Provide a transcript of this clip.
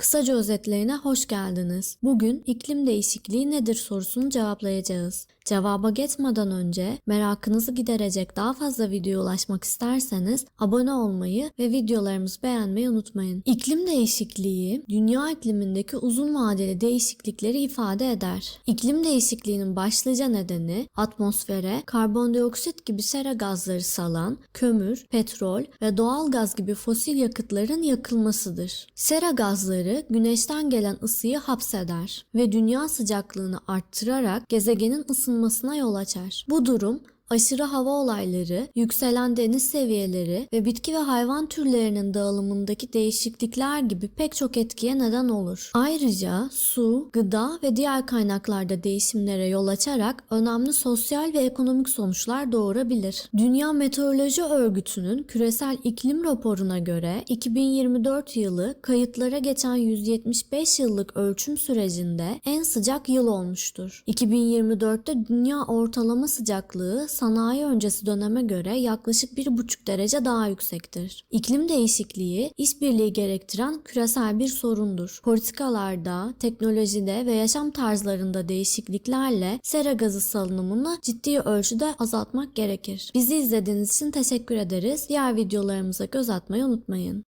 Kısaca özetlerine hoş geldiniz. Bugün iklim değişikliği nedir sorusunu cevaplayacağız. Cevaba geçmeden önce merakınızı giderecek daha fazla videoya ulaşmak isterseniz abone olmayı ve videolarımızı beğenmeyi unutmayın. İklim değişikliği dünya iklimindeki uzun vadeli değişiklikleri ifade eder. İklim değişikliğinin başlıca nedeni atmosfere karbondioksit gibi sera gazları salan kömür, petrol ve doğal gaz gibi fosil yakıtların yakılmasıdır. Sera gazları güneşten gelen ısıyı hapseder ve dünya sıcaklığını arttırarak gezegenin ısınmasına yol açar. Bu durum aşırı hava olayları, yükselen deniz seviyeleri ve bitki ve hayvan türlerinin dağılımındaki değişiklikler gibi pek çok etkiye neden olur. Ayrıca su, gıda ve diğer kaynaklarda değişimlere yol açarak önemli sosyal ve ekonomik sonuçlar doğurabilir. Dünya Meteoroloji Örgütü'nün küresel iklim raporuna göre 2024 yılı kayıtlara geçen 175 yıllık ölçüm sürecinde en sıcak yıl olmuştur. 2024'te dünya ortalama sıcaklığı sanayi öncesi döneme göre yaklaşık 1,5 derece daha yüksektir. İklim değişikliği işbirliği gerektiren küresel bir sorundur. Politikalarda, teknolojide ve yaşam tarzlarında değişikliklerle sera gazı salınımını ciddi ölçüde azaltmak gerekir. Bizi izlediğiniz için teşekkür ederiz. Diğer videolarımıza göz atmayı unutmayın.